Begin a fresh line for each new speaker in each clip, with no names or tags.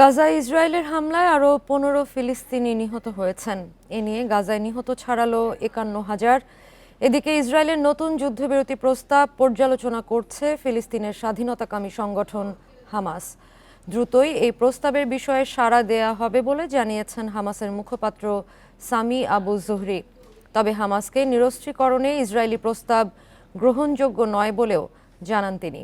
গাজা ইসরায়েলের হামলায় আরও পনেরো ফিলিস্তিনি নিহত হয়েছেন এ নিয়ে গাজায় নিহত ছাড়ালো একান্ন হাজার এদিকে ইসরায়েলের নতুন যুদ্ধবিরতি প্রস্তাব পর্যালোচনা করছে ফিলিস্তিনের স্বাধীনতাকামী সংগঠন হামাস দ্রুতই এই প্রস্তাবের বিষয়ে সাড়া দেয়া হবে বলে জানিয়েছেন হামাসের মুখপাত্র সামি আবু জোহরি তবে হামাসকে নিরস্ত্রীকরণে ইসরায়েলি প্রস্তাব গ্রহণযোগ্য নয় বলেও জানান তিনি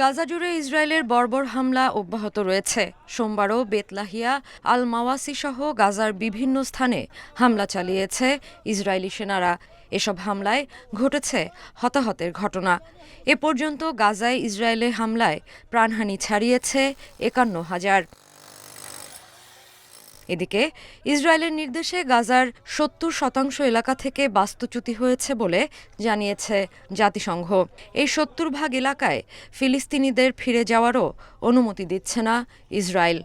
গাজা জুড়ে ইসরায়েলের বর্বর হামলা অব্যাহত রয়েছে সোমবারও বেতলাহিয়া আল মাওয়াসি সহ গাজার বিভিন্ন স্থানে হামলা চালিয়েছে ইসরায়েলি সেনারা এসব হামলায় ঘটেছে হতাহতের ঘটনা এ পর্যন্ত গাজায় ইসরায়েলের হামলায় প্রাণহানি ছাড়িয়েছে একান্ন হাজার এদিকে ইসরায়েলের নির্দেশে গাজার সত্তর শতাংশ এলাকা থেকে বাস্তুচ্যুতি হয়েছে বলে জানিয়েছে জাতিসংঘ এই সত্তর ভাগ এলাকায় ফিলিস্তিনিদের ফিরে যাওয়ারও অনুমতি দিচ্ছে না ইসরায়েল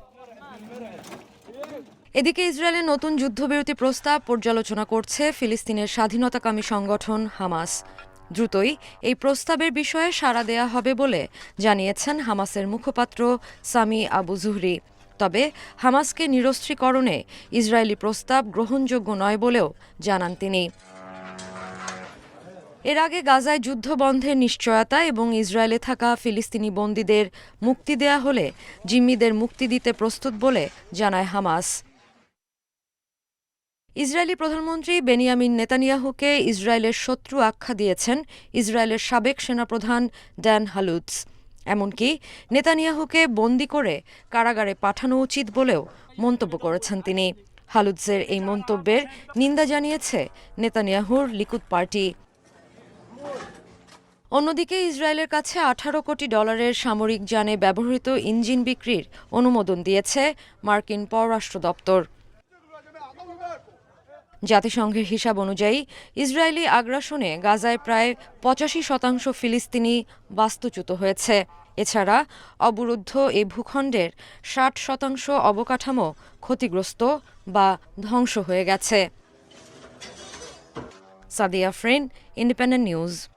এদিকে ইসরায়েলের নতুন যুদ্ধবিরতি প্রস্তাব পর্যালোচনা করছে ফিলিস্তিনের স্বাধীনতাকামী সংগঠন হামাস দ্রুতই এই প্রস্তাবের বিষয়ে সাড়া দেয়া হবে বলে জানিয়েছেন হামাসের মুখপাত্র সামি আবু জুহরি তবে হামাসকে নিরস্ত্রীকরণে ইসরায়েলি প্রস্তাব গ্রহণযোগ্য নয় বলেও জানান তিনি এর আগে গাজায় যুদ্ধ বন্ধের নিশ্চয়তা এবং ইসরায়েলে থাকা ফিলিস্তিনি বন্দীদের মুক্তি দেয়া হলে জিম্মিদের মুক্তি দিতে প্রস্তুত বলে জানায় হামাস ইসরায়েলি প্রধানমন্ত্রী বেনিয়ামিন নেতানিয়াহুকে ইসরায়েলের শত্রু আখ্যা দিয়েছেন ইসরায়েলের সাবেক সেনাপ্রধান ড্যান হালুৎস এমনকি নেতানিয়াহুকে বন্দি করে কারাগারে পাঠানো উচিত বলেও মন্তব্য করেছেন তিনি হালুৎজের এই মন্তব্যের নিন্দা জানিয়েছে নেতানিয়াহুর লিকুদ পার্টি অন্যদিকে ইসরায়েলের কাছে আঠারো কোটি ডলারের সামরিক যানে ব্যবহৃত ইঞ্জিন বিক্রির অনুমোদন দিয়েছে মার্কিন পররাষ্ট্র দপ্তর জাতিসংঘের হিসাব অনুযায়ী ইসরায়েলি আগ্রাসনে গাজায় প্রায় পঁচাশি শতাংশ ফিলিস্তিনি বাস্তুচ্যুত হয়েছে এছাড়া অবরুদ্ধ এ ভূখণ্ডের ষাট শতাংশ অবকাঠামো ক্ষতিগ্রস্ত বা ধ্বংস হয়ে গেছে সাদিয়া ফ্রেন ইন্ডিপেন্ডেন্ট নিউজ